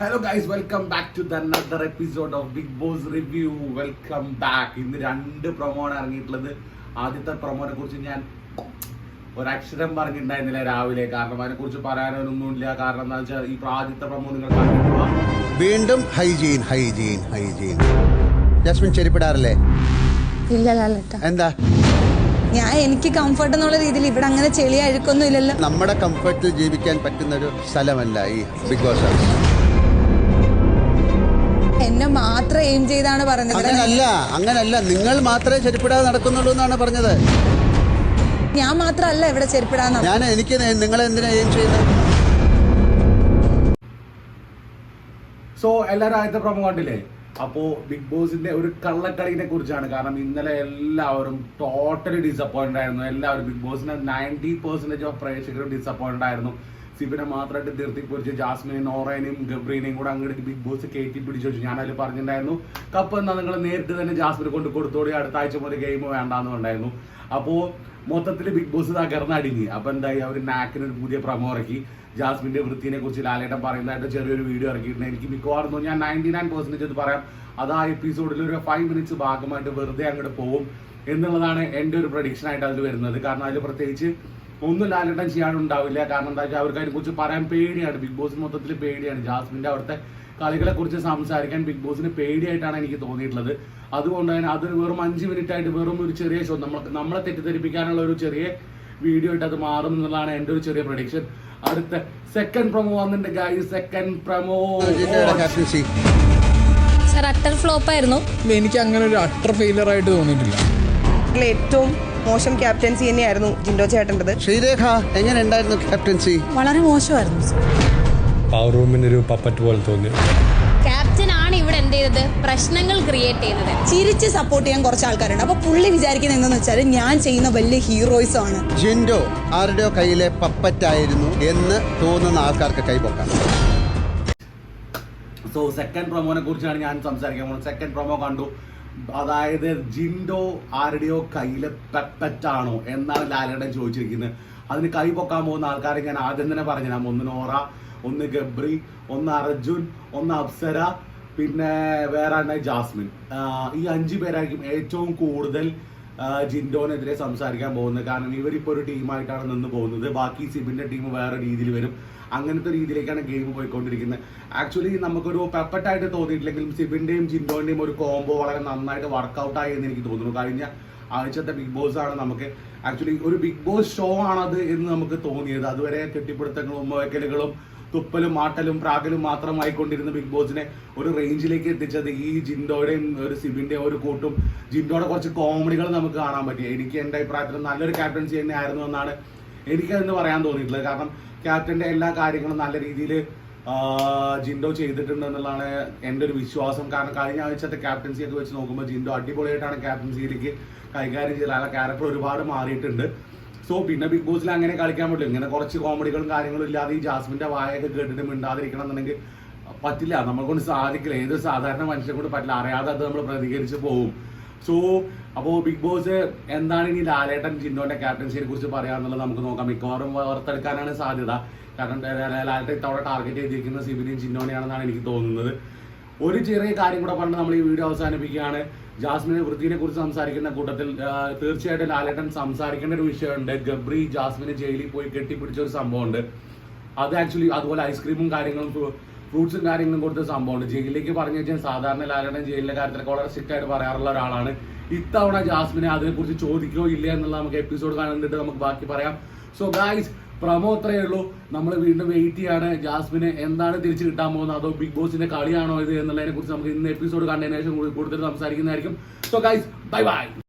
Hello guys welcome back to the another episode of Bigg Boss review welcome back ഇന്ന് രണ്ട് promo ആണ് ഇറങ്ങിയിട്ടുള്ളത്. ആദ്യത്തെ പ്രൊമോനെ കുറിച്ച് ഞാൻ ഒരക്ഷരം പറഞ്ഞിട്ടുണ്ടായിരുന്നില്ല രാവിലെ. കാരണം അതിനെ കുറിച്ച് പറയാനൊന്നുമില്ല. കാരണം എന്താ വെച്ചാൽ ഈ ആദ്യത്തെ പ്രൊമോ നിങ്ങൾ വീണ്ടും ഹൈജീൻ ഹൈജീൻ ഹൈജീൻ. ജസ്മിൻ ചെരിപ്പിടാറില്ലേ? ഇല്ല ലാലട്ട എന്താ? ഞാൻ എനിക്ക് കംഫർട്ട് എന്നുള്ള രീതിയിൽ ഇവിടെ അങ്ങനെ ചെളി അഴുക്കൊന്നും ഇല്ലല്ലോ. നമ്മുടെ കംഫർട്ടിൽ ജീവിക്കാൻ പറ്റുന്ന ഒരു സ്ഥലമല്ല ഈ ബിഗ് ബോസ് ഹൗസ് എന്നെ മാത്രം എയിം ചെയ്താണ് പറഞ്ഞത്. അങ്ങനല്ല അങ്ങനല്ല. നിങ്ങൾ മാത്രമേ ചെരുപ്പിടാതെ നടക്കുന്നുള്ളൂ എന്നാണ് പറഞ്ഞത്. ഞാൻ മാത്രമല്ല ഇവിടെ ചെരുപ്പിടാൻ ഞാൻ എനിക്ക് നിങ്ങളെ എന്തിനാ എയിം ചെയ്യുന്നത്? സോ എല്ലാവരും ആദ്യത്തെ പ്രോമോ കണ്ടില്ലേ? അപ്പോ ബിഗ് ബോസിന്റെ ഒരു കള്ളക്കളിനെ കുറിച്ചാണ്. കാരണം ഇന്നലെ എല്ലാവരും ടോട്ടലി ഡിസപ്പോയിന്റ് ആയിരുന്നു. എല്ലാവരും ബിഗ് ബോസിന്റെ നയന്റി പെർസെന്റേജ് ഓഫ് പ്രേക്ഷകരും ഡിസപ്പോയിന്റ് ആയിരുന്നു. സിബിനെ മാത്രമായിട്ട് തീർത്തി പൊരിച്ച് ജാസ്മിനെയും നോറേനെയും ഗബ്രീനെയും കൂടെ അങ്ങോട്ട് ബിഗ് ബോസ് കയറ്റി പിടിച്ചു വെച്ചു. ഞാൻ അതിൽ പറഞ്ഞിട്ടുണ്ടായിരുന്നു കപ്പ് എന്നാൽ നിങ്ങൾ നേരിട്ട് തന്നെ ജാസ്മിനെ കൊണ്ട് കൊടുത്തോടി അടുത്ത ആഴ്ച മുതൽ ഗെയിം വേണ്ടാന്ന് ഉണ്ടായിരുന്നു അപ്പോൾ മൊത്തത്തിൽ ബിഗ് ബോസ് തകർന്ന് അടിഞ്ഞ് അപ്പൊ എന്തായി? അവർ നാക്കിന് ഒരു പുതിയ പ്രമോ ഇറക്കി. ജാസ്മിന്റെ വൃത്തിനെ കുറിച്ച് ലാലേട്ടൻ പറയുന്നതായിട്ട് ചെറിയൊരു വീഡിയോ ഇറക്കിയിട്ടുണ്ട്. എനിക്ക് മിക്കവാറും ഞാൻ നയന്റി നയൻ പെർസെന്റേജ് ഇത് പറയാം. അത് ആ എപ്പിസോഡിൽ ഒരു ഫൈവ് മിനിറ്റ്സ് ഭാഗമായിട്ട് വെറുതെ അങ്ങോട്ട് പോകും എന്നുള്ളതാണ് എന്റെ ഒരു പ്രഡിക്ഷൻ ആയിട്ട് അതിൽ വരുന്നത്. കാരണം അതിൽ പ്രത്യേകിച്ച് ഒന്നും ലാലേട്ടൻ ചെയ്യാനുണ്ടാവില്ല. കാരണം എന്താ വെച്ചാൽ അവർക്ക് അതിനെ കുറിച്ച് പറയാൻ പേടിയാണ്. ബിഗ് ബോസ് മൊത്തത്തിൽ പേടിയാണ്. ജാസ്മിന്റെ അവിടുത്തെ കളികളെ കുറിച്ച് സംസാരിക്കാൻ ബിഗ് ബോസിന് പേടിയായിട്ടാണ് എനിക്ക് തോന്നിയിട്ടുള്ളത്. അതുകൊണ്ട് തന്നെ അത് വെറും അഞ്ച് മിനിറ്റ് ആയിട്ട് വെറും ഒരു ചെറിയ ഷോ നമ്മൾ നമ്മളെ തെറ്റിദ്ധരിപ്പിക്കാനുള്ള ഒരു ചെറിയ വീഡിയോ ആയിട്ട് അത് മാറും എന്നുള്ളതാണ് എന്റെ ഒരു ചെറിയ പ്രൊഡിക്ഷൻ അടുത്ത സെക്കൻഡ് പ്രൊമോ വന്നിട്ടുണ്ട് guys second promo sir utter flop ആയിരുന്നു. എനിക്ക് അങ്ങനെ ഒരു അട്ടർ ഫെയിലർ ആയിട്ട് തോന്നിയിട്ടില്ല. ഏറ്റവും മോശം ക്യാപ്റ്റൻസി തന്നെയായിരുന്നു ജിൻഡോ ചേട്ടന്റെത്. ശ്രീരേഖ എങ്ങനെ ഉണ്ടായിരുന്നു ക്യാപ്റ്റൻസി? വളരെ മോശമായിരുന്നു പവർ റൂമിനൊരു ഒരു പപ്പറ്റ് പോലെ തോന്നി. ക്യാപ്റ്റൻ ആണ് ഇവിടെ എന്ത് ചെയ്തത്? പ്രശ്നങ്ങൾ ക്രിയേറ്റ് ചെയ്തത്. ചിരിച്ച് സപ്പോർട്ട് ചെയ്യാൻ കുറച്ച് ആൾക്കാരുണ്ട്. അപ്പൊ പുള്ളി വിചാരിക്കുന്നത് എന്താന്ന് വെച്ചാൽ ഞാൻ ചെയ്യുന്ന വലിയ ഹീറോയിസ് ആണ്. ജിൻഡോ ആരുടെയോ കയ്യിലെ പപ്പറ്റായിരുന്നു എന്ന് തോന്നുന്ന ആൾക്കാർക്ക് കൈപൊക്കാം. സോ സെക്കൻഡ് പ്രൊമോനെ കുറിച്ചാണ് ഞാൻ സംസാരിക്കാൻ പോകുന്നത്. സെക്കൻഡ് പ്രൊമോ കണ്ടു. അതായത് ജിൻഡോ ആരുടെയോ കയ്യിലെ പെപ്പറ്റാണോ എന്നാണ് ലാലേട്ടൻ ചോദിച്ചിരിക്കുന്നത്. അതിന് കൈ പൊക്കാൻ പോകുന്ന ആൾക്കാരെ ഞാൻ ആദ്യം തന്നെ പറഞ്ഞു ഒന്ന് നോറ ഒന്ന് ഗബ്രി ഒന്ന് അർജുൻ ഒന്ന് അപ്സര പിന്നെ വേറെ ജാസ്മിൻ. ഈ അഞ്ചു പേരായിരിക്കും ഏറ്റവും കൂടുതൽ ജിൻഡോനെതിരെ സംസാരിക്കാൻ പോകുന്നത്. കാരണം ഇവരിപ്പോൾ ഒരു ടീമായിട്ടാണ് നിന്ന് പോകുന്നത്. ബാക്കി സിബിന്റെ ടീം വേറെ രീതിയിൽ വരും. അങ്ങനത്തെ രീതിയിലേക്കാണ് ഗെയിം പോയിക്കൊണ്ടിരിക്കുന്നത്. ആക്ച്വലി നമുക്കൊരു പെപ്പറ്റായിട്ട് തോന്നിയിട്ടില്ലെങ്കിലും സിബിന്റെയും ജിൻഡോന്റെയും ഒരു കോംബോ വളരെ നന്നായിട്ട് വർക്കൗട്ടായി എന്ന് എനിക്ക് തോന്നുന്നു. കഴിഞ്ഞ ആഴ്ചത്തെ ബിഗ് ബോസ് ആണ് നമുക്ക് ആക്ച്വലി ഒരു ബിഗ് ബോസ് ഷോ ആണത് എന്ന് നമുക്ക് തോന്നിയത്. അതുവരെ കെട്ടിപ്പിടുത്തങ്ങളും ഉമ്മവയ്ക്കലുകളും തുപ്പലും മാട്ടലും പ്രാകലും മാത്രമായിക്കൊണ്ടിരുന്ന ബിഗ് ബോസിനെ ഒരു റേഞ്ചിലേക്ക് എത്തിച്ചത് ഈ ജിൻഡോയുടെയും ഒരു സിബിന്റെയും ഒരു കൂട്ടും. ജിൻഡോയുടെ കുറച്ച് കോമഡികൾ നമുക്ക് കാണാൻ പറ്റി. എനിക്ക് എന്റെ അഭിപ്രായത്തിൽ നല്ലൊരു ക്യാപ്റ്റൻസി തന്നെയായിരുന്നു എന്നാണ് എനിക്കതെന്ന് പറയാൻ തോന്നിയിട്ടുള്ളത്. കാരണം ക്യാപ്റ്റന്റെ എല്ലാ കാര്യങ്ങളും നല്ല രീതിയിൽ ജിൻഡോ ചെയ്തിട്ടുണ്ട് എന്നുള്ളതാണ് എന്റെ ഒരു വിശ്വാസം. കാരണം കഴിഞ്ഞ ആഴ്ചത്തെ ക്യാപ്റ്റൻസി ഒക്കെ വെച്ച് നോക്കുമ്പോൾ ജിൻഡോ അടിപൊളിയായിട്ടാണ് ക്യാപ്റ്റൻസിയിലേക്ക് കൈകാര്യം ചെയ്തത്. ക്യാരക്ടർ ഒരുപാട് മാറിയിട്ടുണ്ട്. സോ പിന്നെ ബിഗ് ബോസിൽ അങ്ങനെ കളിക്കാൻ പറ്റില്ല. ഇങ്ങനെ കുറച്ച് കോമഡികളും കാര്യങ്ങളും ഇല്ലാതെ ഈ ജാസ്മിന്റെ വായൊക്കെ കേട്ടിട്ട് മിണ്ടാതിരിക്കണം എന്നുണ്ടെങ്കിൽ പറ്റില്ല. നമ്മളെ കൊണ്ട് സാധിക്കില്ല. ഏത് സാധാരണ മനുഷ്യനെ കൊണ്ട് പറ്റില്ല. അറിയാതെ അത് നമ്മൾ പ്രതികരിച്ച് പോകും. സോ അപ്പോൾ ബിഗ് ബോസ് എന്താണ് ഇനി ലാലേട്ടൻ ജിന്നോന്റെ ക്യാപ്റ്റൻസിയെ കുറിച്ച് പറയാന്നുള്ളത് നമുക്ക് നോക്കാം. മിക്കവാറും വാർത്തെടുക്കാനാണ് സാധ്യത. കാരണം ലാലേട്ടൻ ഇത്തവണ ടാർഗറ്റ് ചെയ്തിരിക്കുന്ന സിബിനെയും ജിന്നോനെയാണെന്നാണ് എനിക്ക് തോന്നുന്നത്. ഒരു ചെറിയ കാര്യം കൂടെ പറഞ്ഞ് നമ്മൾ ഈ വീഡിയോ അവസാനിപ്പിക്കുകയാണ്. ജാസ്മിനെ വൃത്തിയെ കുറിച്ച് സംസാരിക്കുന്ന കൂട്ടത്തിൽ തീർച്ചയായിട്ടും ലാലേട്ടൻ സംസാരിക്കേണ്ട ഒരു വിഷയമുണ്ട്. ഗബ്രി ജാസ്മിനെ ജയിലിൽ പോയി കെട്ടിപ്പിടിച്ച ഒരു സംഭവമുണ്ട്. അത് ആക്ച്വലി അതുപോലെ ഐസ്ക്രീമും കാര്യങ്ങളും ഫ്രൂട്ട്സും കാര്യങ്ങളും കൊടുത്ത സംഭവമുണ്ട് ജയിലിലേക്ക് പറഞ്ഞു വെച്ചാൽ സാധാരണ ലാലേട്ടൻ ജയിലിലെ കാര്യത്തിലൊക്കെ വളരെ സ്ട്രിക്റ്റ് ആയിട്ട് പറയാറുള്ള ഒരാളാണ്. ഇത്തവണ ജാസ്മിനെ അതിനെക്കുറിച്ച് ചോദിക്കോ ഇല്ല എന്നുള്ള നമുക്ക് എപ്പിസോഡ് കണ്ടിട്ട് നമുക്ക് ബാക്കി പറയാം. സോ ഗായ്സ് പ്രമോ അത്രയേ ഉള്ളൂ. നമ്മൾ വീണ്ടും വെയിറ്റ് ചെയ്യാണ്. ജാസ്മിന് എന്താണ് തിരിച്ചു കിട്ടാൻ പോകുന്നത്? അതോ ബിഗ് ബോസിന്റെ കളിയാണോ ഇത് എന്നുള്ളതിനെ കുറിച്ച് നമുക്ക് ഇന്ന് എപ്പിസോഡ് കണ്ടതിന് ശേഷം കൂടുതൽ സംസാരിക്കുന്നതായിരിക്കും. So guys bye bye